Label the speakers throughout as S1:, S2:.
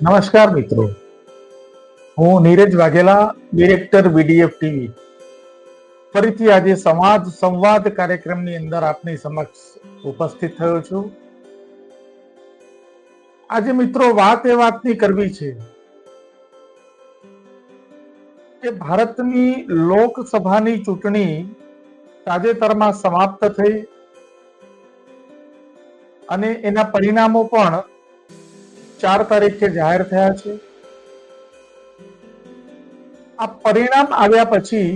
S1: નમસ્કાર મિત્રો. હું Neeraj Vaghela, director BDF TV. ફરીથી આજે સમાજ સંવાદ કાર્યક્રમની અંદર આપની સમક્ષ ઉપસ્થિત થયો છું. આજે મિત્રો વાત એ વાતની કરવી છે કે ભારતની લોકસભાની ચૂંટણી તાજેતરમાં સમાપ્ત થઈ અને એના પરિણામો પણ ચાર તારીખે જાહેર થયા છે. આ પરિણામ આવ્યા પછી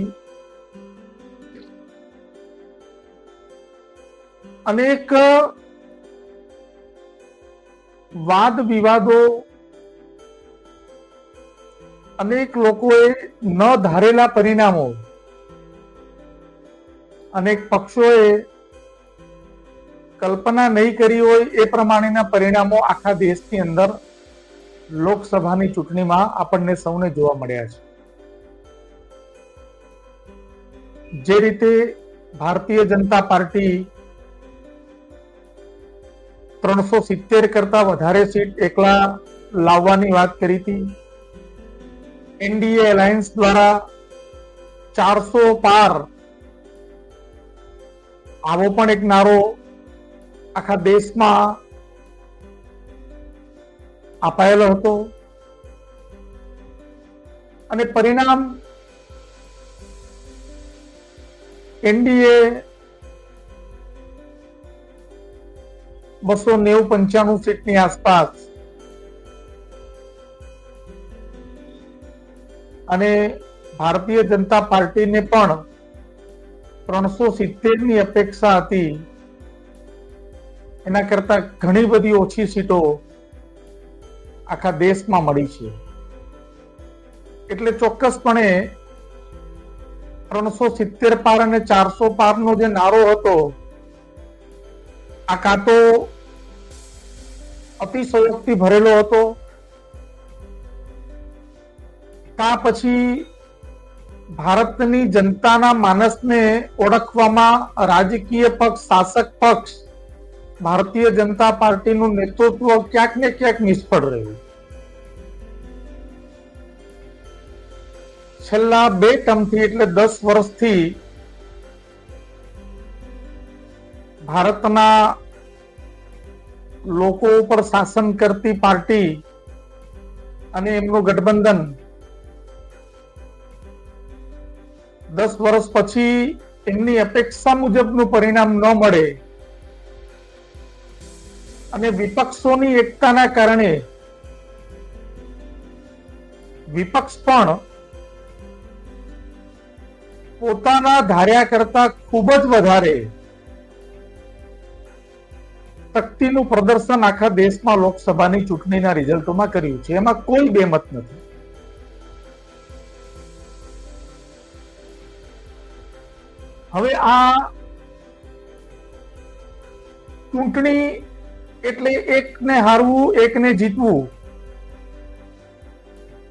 S1: અનેક વાદ વિવાદો અનેક લોકોએ ન ધારેલા પરિણામો, અનેક પક્ષોએ કલ્પના નહીં કરી હોય એ પ્રમાણેના પરિણામો આખા દેશની અંદર લોકસભાની ચૂંટણીમાં આપણને સૌને જોવા મળ્યા છે. જે રીતે ભારતીય જનતા પાર્ટી ત્રણસો સિત્તેર કરતા વધારે સીટ એકલા લાવવાની વાત કરી હતી. એનડીએ એલાયન્સ દ્વારા ચારસો પાર આવો પણ એક નારો આખા દેશમાં અપાયેલો હતો. અને પરિણામ એનડીએ બસો નેવું પંચાણું સીટની આસપાસ અને ભારતીય જનતા પાર્ટીને પણ ત્રણસો સિત્તેરની અપેક્ષા હતી. એના કરતા ઘણી બધી ઓછી સીટો આખા દેશમાં મળી છે. એટલે ચોક્કસપણે ત્રણસો સિત્તેર પાર અને ચારસો પારનો જે નારો હતો, આ કાં તો અતિશયોક્તિ ભરેલો હતો, કા પછી ભારતની જનતાના માનસને ઓળખવામાં રાજકીય પક્ષ, શાસક પક્ષ ભારતીય જનતા પાર્ટીનું નેતૃત્વ ક્યાંક ને ક્યાંક નિષ્ફળ રહ્યું. છેલ્લા બે ટર્મથી એટલે દસ વર્ષથી ભારતના લોકો ઉપર શાસન કરતી પાર્ટી અને એમનું ગઠબંધન દસ વર્ષ પછી એમની અપેક્ષા મુજબનું પરિણામ ન મળે અને વિપક્ષોની એકતાના કારણે વિપક્ષ પણ પોતાના ધાર્યા કરતા ખૂબ જ વધારે શક્તિનું પ્રદર્શન આખા દેશમાં લોકસભાની ચૂંટણીના રિઝલ્ટોમાં કર્યું છે. એમાં કોઈ બેમત નથી. હવે આ ચૂંટણી એટલે એકને હારવું, એકને જીતવું.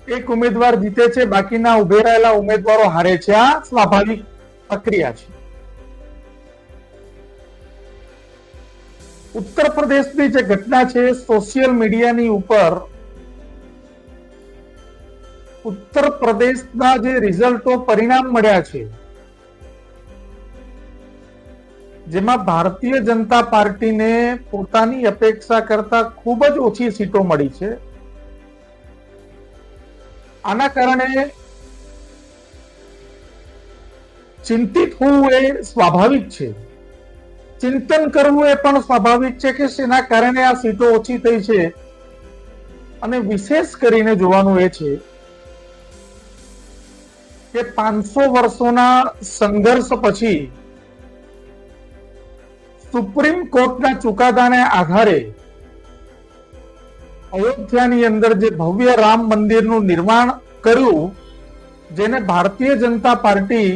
S1: એક ઉમેદવાર જીતે છે, બાકીના ઉભે રહેલા ઉમેદવારો હારે છે. આ સ્વાભાવિક પ્રક્રિયા છે. ઉત્તર પ્રદેશની જે ઘટના છે, સોશિયલ મીડિયાની ઉપર ઉત્તર પ્રદેશના જે રિઝલ્ટો પરિણામ મળ્યા છે. જેમાં ભારતીય જનતા પાર્ટીને પોતાની અપેક્ષા કરતા ખૂબ જ ઓછી સીટો મળી છે. આના કારણે ચિંતિત હોવું એ સ્વાભાવિક છે. ચિંતન કરવું એ પણ સ્વાભાવિક છે કે શેના કારણે આ સીટો ઓછી થઈ છે અને વિશેષ કરીને જોવાનું એ છે કે પાંચસો વર્ષોના સંઘર્ષ પછી સુપ્રીમ કોર્ટના ચુકાદાને આધારે અયોધ્યાની અંદર જે ભવ્ય રામ મંદિરનું નિર્માણ કર્યું, જેને ભારતીય જનતા પાર્ટી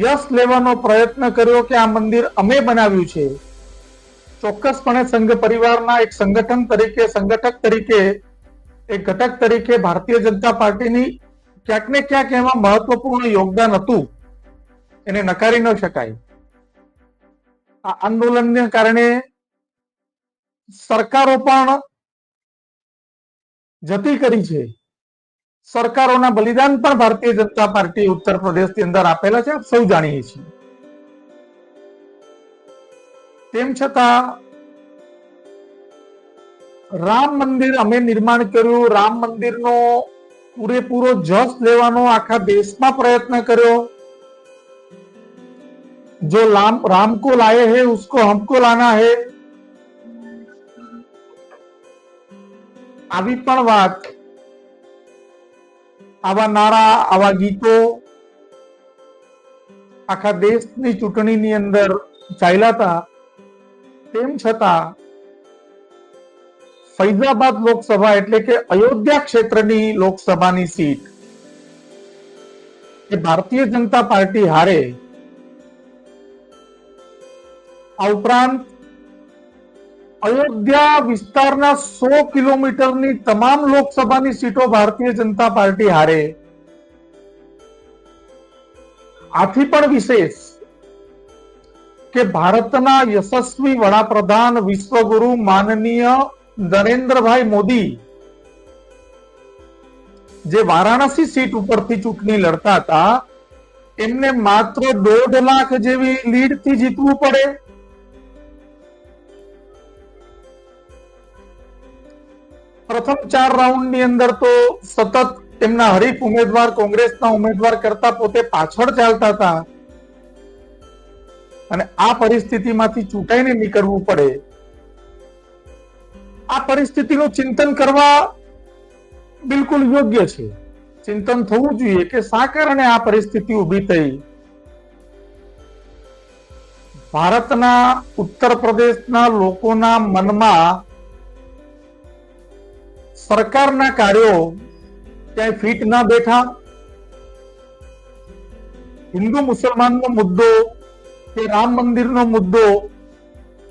S1: યશ લેવાનો પ્રયત્ન કર્યો કે આ મંદિર અમે બનાવ્યું છે. ચોક્કસપણે સંઘ પરિવારના એક સંગઠન તરીકે, સંગઠક તરીકે, એક ઘટક તરીકે ભારતીય જનતા પાર્ટીની ક્યાંક ને ક્યાંક એમાં મહત્વપૂર્ણ યોગદાન હતું. એને નકારી ન શકાય. આંદોલનને કારણે સરકારો પણ જતી કરી છે. સરકારોના બલિદાન પણ ભારતીય જનતા પાર્ટી ઉત્તર પ્રદેશની અંદર આપેલા છે સૌ જાણીએ છીએ. તેમ છતાં રામ મંદિર અમે નિર્માણ કર્યું, રામ મંદિરનો પૂરેપૂરો જસ લેવાનો આખા દેશમાં પ્રયત્ન કર્યો. જો રામ राम को लाए हैं उसको हमको लाना है આવી પણ વાત આવા નારા આવા ગીતો આખા દેશની ચૂંટણીની અંદર ચાલ્યા હતા તેમ છતાં ફૈઝાબાદ લોકસભા એટલે કે અયોધ્યા ક્ષેત્રની લોકસભાની સીટ એ ભારતીય જનતા પાર્ટી હારે આ ઉપરાંત અયોધ્યા વિસ્તારના સો કિલોમીટરની તમામ લોકસભાની સીટો ભારતીય જનતા પાર્ટી હારે. આથી પણ વિશેષ કે ભારતના યશસ્વી વડાપ્રધાન વિશ્વગુરુ માનનીય નરેન્દ્રભાઈ મોદી, જે વારાણસી સીટ ઉપરથી ચૂંટણી લડતા હતા, એમને માત્ર દોઢ લાખ જેવી લીડથી જીતવું પડે. પ્રથમ ચાર રાઉન્ડની અંદર તો સતત તેમના હરીફ ઉમેદવાર, કોંગ્રેસના ઉમેદવાર કરતા પોતે પાછળ ચાલતા હતા. અને આ પરિસ્થિતિમાંથી ચૂંટાઈને નીકળવું પડે. આ પરિસ્થિતિનું ચિંતન કરવા બિલકુલ યોગ્ય છે. ચિંતન થવું જોઈએ કે શા કારણે આ પરિસ્થિતિ ઊભી થઈ? ભારતના ઉત્તર પ્રદેશના લોકોના મનમાં સરકારના કાર્યો ક્યાંય ફિટ ના બેઠા. હિન્દુ મુસલમાનનો મુદ્દો કે રામ મંદિરનો મુદ્દો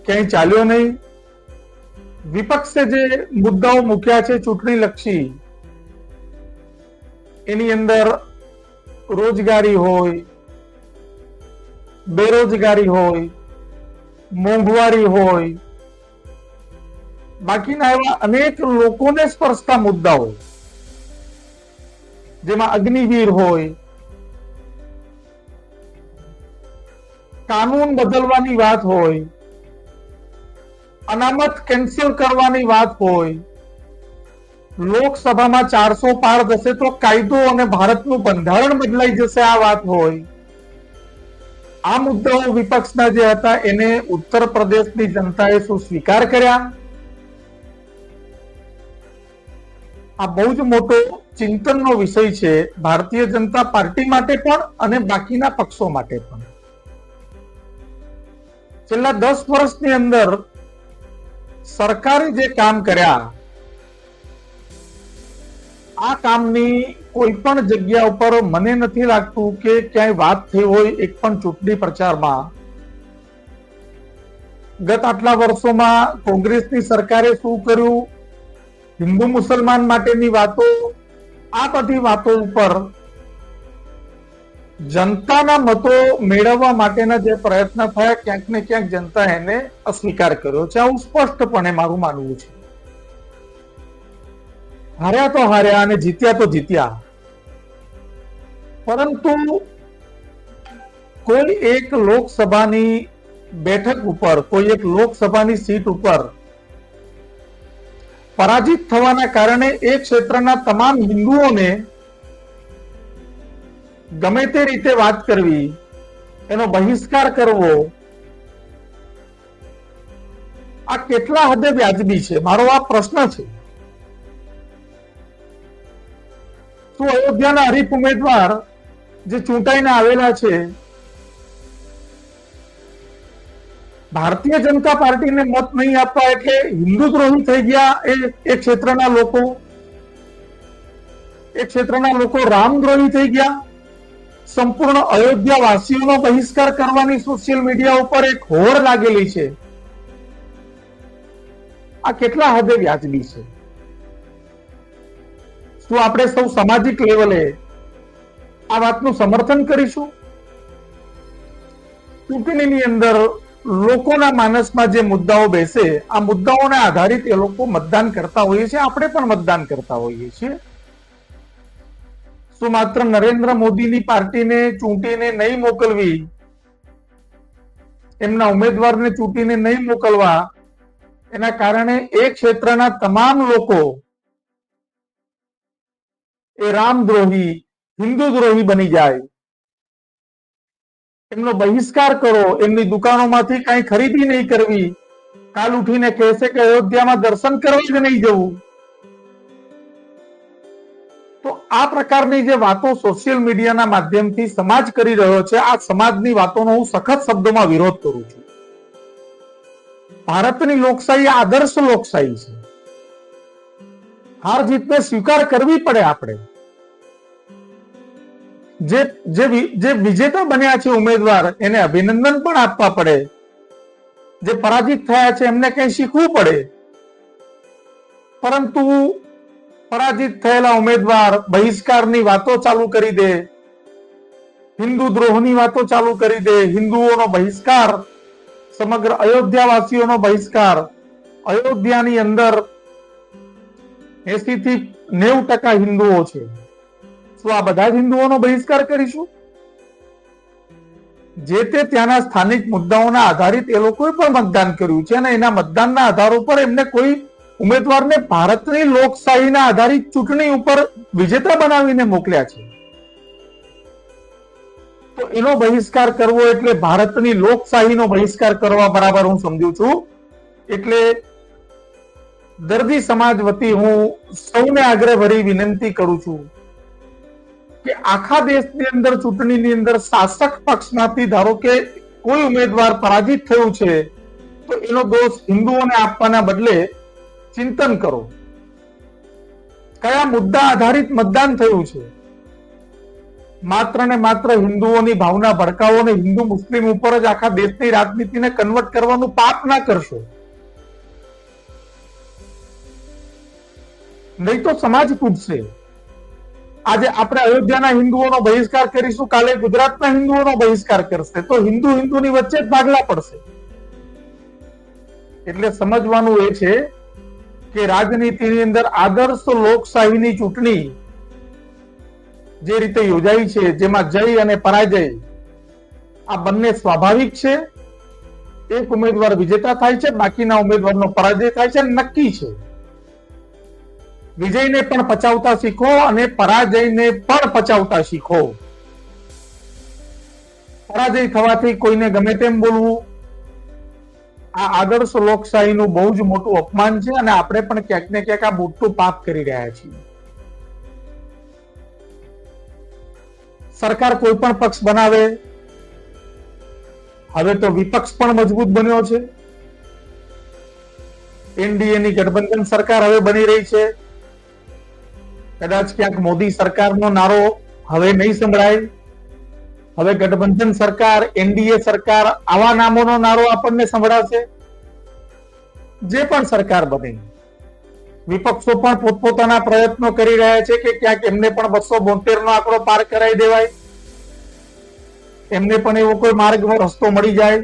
S1: ક્યાંય ચાલ્યો નહીં. વિપક્ષે જે મુદ્દાઓ મૂક્યા છે ચૂંટણી લક્ષી એની અંદર રોજગારી હોય, બેરોજગારી હોય, મોંઘવારી હોય બાકીના એવા અનેક લોકોને સ્પર્શતા મુદ્દાઓ. જેમાં અગ્નિવીર હોય, કાનૂન બદલવાની વાત હોય, અનામત કેન્સલ કરવાની વાત હોય, લોકસભામાં ચારસો પાર જશે તો કાયદો અને ભારતનું બંધારણ બદલાઈ જશે આ વાત હોય. આ મુદ્દાઓ વિપક્ષના જે હતા એને ઉત્તર પ્રદેશની જનતાએ શું સ્વીકાર કર્યા? આ બહુ જ મોટો ચિંતનનો વિષય છે ભારતીય જનતા પાર્ટી માટે પણ અને બાકીના પક્ષો માટે પણ. છેલ્લા દસ વર્ષની અંદર સરકારે જે કામ કર્યા, આ કામની કોઈ પણ જગ્યા ઉપર મને નથી લાગતું કે ક્યાંય વાત થઈ હોય એક પણ ચૂંટણી પ્રચારમાં. ગત આટલા વર્ષોમાં કોંગ્રેસની સરકારે શું કર્યું? હિન્દુ મુસલમાન માટેની વાતો, આ બધી વાતો ઉપર જનતાના મતો મેળવવા માટેના જે પ્રયત્ન થયા, ક્યાંક ને ક્યાંક જનતા એને અસ્વીકાર કર્યો છે. આવું સ્પષ્ટપણે મારું માનવું છે. હાર્યા તો હાર્યા અને જીત્યા તો જીત્યા. પરંતુ કોઈ એક લોકસભાની બેઠક ઉપર, કોઈ એક લોકસભાની સીટ ઉપર પરાજિત થવાના કારણે એ ક્ષેત્રના તમામ હિન્દુઓને ગમે તે રીતે વાત કરવી, એનો બહિષ્કાર કરવો, આ કેટલા હદે વ્યાજબી છે? મારો આ પ્રશ્ન છે. શું અયોધ્યાના હરીફ ઉમેદવાર જે ચૂંટાઈને આવેલા છે ભારતીય જનતા પાર્ટીને મત નહીં આપવા એટલે હિન્દુદ્રોહી થઈ ગયા એ એ ક્ષેત્રના લોકો. એ ક્ષેત્રના લોકો રામદ્રોહી થઈ ગયા. સંપૂર્ણ અયોધ્યા વાસીઓનો બહિષ્કાર કરવાની સોશિયલ મીડિયા ઉપર એક હોર લાગેલી છે. આ કેટલા હદે વ્યાજબી છે? શું આપણે સૌ સામાજિક લેવલે આ વાતનું સમર્થન કરીશું? ચૂંટણીની અંદર લોકોના માનસમાં જે મુદ્દાઓ બેસે, આ મુદ્દાઓને આધારિત એ લોકો મતદાન કરતા હોઈએ છીએ, આપણે પણ મતદાન કરતા હોઈએ છીએ. શું માત્ર નરેન્દ્ર મોદીની પાર્ટીને ચૂંટીને નહીં મોકલવી, એમના ઉમેદવારને ચૂંટીને નહીં મોકલવા, એના કારણે એ ક્ષેત્રના તમામ લોકો એ રામદ્રોહી, હિન્દુ દ્રોહી બની જાય. એમનો બહિષ્કાર કરો, એમની દુકાનોમાંથી કઈ ખરીદી નહીં કરવી. કાલ ઉઠીને કહેશે કે અયોધ્યામાં દર્શન કરવા જ નહીં જવું. તો આ પ્રકારની જે વાતો સોશિયલ મીડિયાના માધ્યમથી સમાજ કરી રહ્યો છે, આ સમાજની વાતોનો હું સખત શબ્દોમાં વિરોધ કરું છું. ભારતની લોકશાહી આદર્શ લોકશાહી છે. હાર જીતને સ્વીકાર કરવી પડે આપણે. જે જે વિજેતા બન્યા છે ઉમેદવાર, એને અભિનંદન પણ આપવા પડે. જે પરાજિત થયા છે, એમને કંઈ શીખવું પડે. પરંતુ પરાજિત થયેલા ઉમેદવાર બહિષ્કારની વાતો ચાલુ કરી દે. હિન્દુ દ્રોહની વાતો ચાલુ કરી દે. હિન્દુઓનો બહિષ્કાર, સમગ્ર અયોધ્યાવાસીઓનો બહિષ્કાર. અયોધ્યાની અંદર એસી થી નેવું ટકા હિન્દુઓ છે. શું આ બધા જ હિન્દુઓનો બહિષ્કાર કરીશું? જે તે ત્યાંના સ્થાનિક મુદ્દાઓના આધારિત એ લોકોએ પણ મતદાન કર્યું છે અને એના મતદાનના આધાર ઉપર એમને કોઈ ઉમેદવારને ભારતની લોકશાહીના આધારિત ચૂંટણી ઉપર વિજેતા બનાવીને મોકલ્યા છે. તો એનો બહિષ્કાર કરવો એટલે ભારતની લોકશાહીનો બહિષ્કાર કરવા બરાબર હું સમજુ છું. એટલે દર્દી સમાજ વતી હું સૌને આગ્રહ ભરી વિનંતી કરું છું કે આખા દેશની અંદર, ચૂંટણીની અંદર શાસક પક્ષમાંથી ધારો કે કોઈ ઉમેદવાર પરાજિત થયું છે, તો એનો દોષ હિન્દુઓને આપવાના બદલે ચિંતન કરો. કયા મુદ્દા આધારિત મતદાન થયું છે? માત્ર ને માત્ર હિન્દુઓની ભાવના ભડકાવો ને હિન્દુ મુસ્લિમ ઉપર જ આખા દેશની રાજનીતિને કન્વર્ટ કરવાનું પાપ ના કરશો. નહીં તો સમાજ તૂટશે. આજે આપણે અયોધ્યાના હિન્દુઓનો બહિષ્કાર કરીશું, કાલે ગુજરાતના હિન્દુઓનો બહિષ્કાર કરશે. તો હિન્દુ હિન્દુની વચ્ચે જ ભાગલા પડશે. એટલે સમજવાનું એ છે કે રાજનીતિની અંદર આદર્શ લોકશાહીની ચૂંટણી જે રીતે યોજાઈ છે, જેમાં જય અને પરાજય, આ બંને સ્વાભાવિક છે. એક ઉમેદવાર વિજેતા થાય છે, બાકીના ઉમેદવારનો પરાજય થાય છે નક્કી છે. વિજયને પણ પચાવતા શીખો અને પરાજયને પણ પચાવતા શીખો. પરાજય થવાથી કોઈને ગમે તેમ બોલવું. આ આદર્શ લોકશાહીનું બહુ જ મોટું અપમાન છે અને આપણે પણ ક્યાંક ને ક્યાંક આ મોટું પાપ કરી રહ્યા છીએ. સરકાર કોઈ પણ પક્ષ બનાવે, હવે તો વિપક્ષ પણ મજબૂત બન્યો છે. એનડીએ ની ગઠબંધન સરકાર હવે બની રહી છે. કદાચ ક્યાંક મોદી સરકારનો નારો હવે નહીં સંભળાય. હવે ગઠબંધન સરકાર, એનડીએ સરકાર આવા નામોનો નારો આપણને સંભળાશે જે પણ સરકાર બને. વિપક્ષો પણ પોતપોતાના પ્રયત્નો કરી રહ્યા છે કે ક્યાંક એમને પણ બસો બોતેર નો આંકડો પાર કરાવી દેવાય. એમને પણ એવો કોઈ માર્ગ રસ્તો મળી જાય.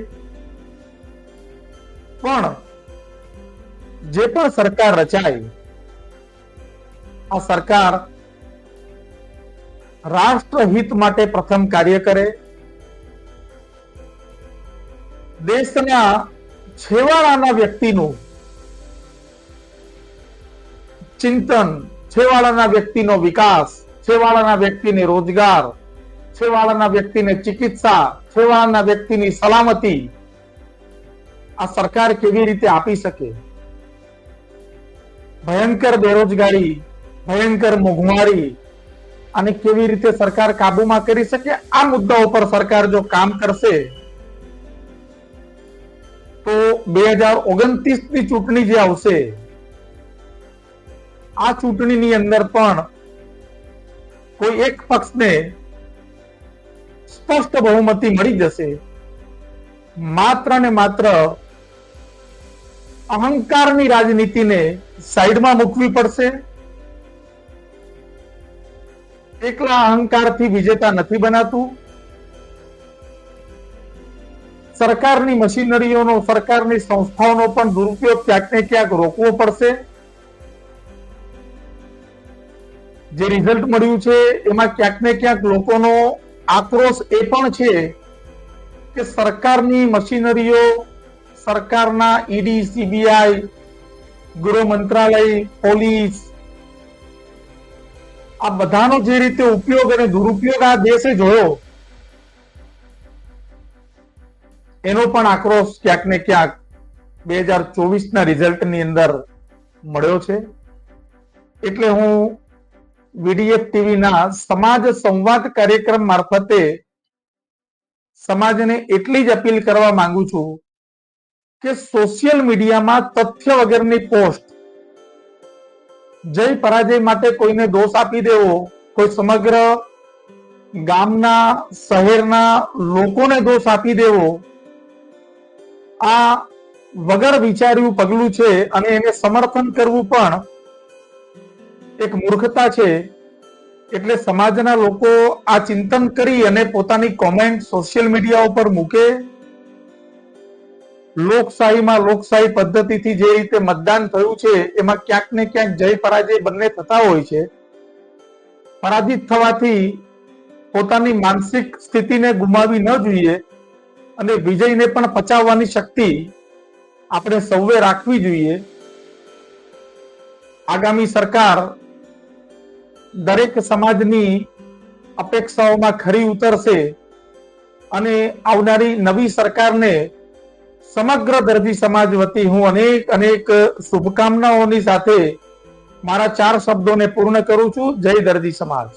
S1: પણ જે પણ સરકાર રચાય આ સરકાર રાષ્ટ્રહિત માટે પ્રથમ કાર્ય કરે. દેશના છેવાડાના વ્યક્તિનું ચિંતન, છેવાડાના વ્યક્તિનો વિકાસ, છેવાડાના વ્યક્તિને રોજગાર, છેવાડાના વ્યક્તિને ચિકિત્સા, છેવાડાના વ્યક્તિની સલામતી આ સરકાર કેવી રીતે આપી શકે? ભયંકર બેરોજગારી ભયંકર મોંઘવારી અને કેવી રીતે સરકાર કાબુમાં કરી શકે, આ મુદ્દા ઉપર સરકાર જો કામ કરશે, તો બે હજાર ઓગણત્રીસની ચૂંટણી જે આવશે, આ ચૂંટણીની અંદર પણ કોઈ એક પક્ષને સ્પષ્ટ બહુમતી મળી જશે. માત્ર ને માત્ર અહંકારની રાજનીતિને સાઈડમાં મૂકવી પડશે. એકલા અહંકારથી વિજેતા નથી બનાતું. સરકારની મશીનરીઓનો, સરકારની સંસ્થાઓનો પણ દુરુપયોગ ક્યાંક ને ક્યાંક રોકવો પડશે. જે રિઝલ્ટ મળ્યું છે, એમાં ક્યાંક ને ક્યાંક લોકોનો આક્રોશ એ પણ છે કે સરકારની મશીનરીઓ, સરકારના ઈડી, સીબીઆઈ, ગૃહ મંત્રાલય, પોલીસ આ બધાનો જે રીતે ઉપયોગ અને દુરુપયોગ આ દેશે જોયો, એનો પણ આક્રોશ ક્યાંક ને ક્યાંક બે હજાર ચોવીસના રિઝલ્ટની અંદર મળ્યો છે. એટલે હું વીડીએફ ટીવીના સમાજ સંવાદ કાર્યક્રમ મારફતે સમાજને એટલી જ અપીલ કરવા માંગુ છું કે સોશિયલ મીડિયામાં તથ્ય વગરની પોસ્ટ જય પરાજય માટે કોઈને દોષ આપી દેવો, કોઈ સમગ્ર ગામના, શહેરના લોકોને દોષ આપી દેવો. આ વગર વિચાર્યું પગલું છે અને એને સમર્થન કરવું પણ એક મૂર્ખતા છે. એટલે સમાજના લોકો આ ચિંતન કરી અને પોતાની કોમેન્ટ સોશિયલ મીડિયા ઉપર મૂકે. લોકશાહીમાં લોકશાહી પદ્ધતિથી જે રીતે મતદાન થયું છે, એમાં ક્યાંક ને ક્યાંક જય પરાજય બંને થતા હોય છે. પરાજિત થવાથી પોતાની માનસિક સ્થિતિને ગુમાવી ન જોઈએ અને વિજયને પણ પચાવવાની શક્તિ આપણે સૌએ રાખવી જોઈએ. આગામી સરકાર દરેક સમાજની અપેક્ષાઓમાં ખરી ઉતરશે અને આવનારી નવી સરકારને સમગ્ર દર્દી સમાજ વતી હું અનેક અનેક શુભકામનાઓની સાથે મારા ચાર શબ્દોને પૂર્ણ કરું છું. જય દર્દી સમાજ.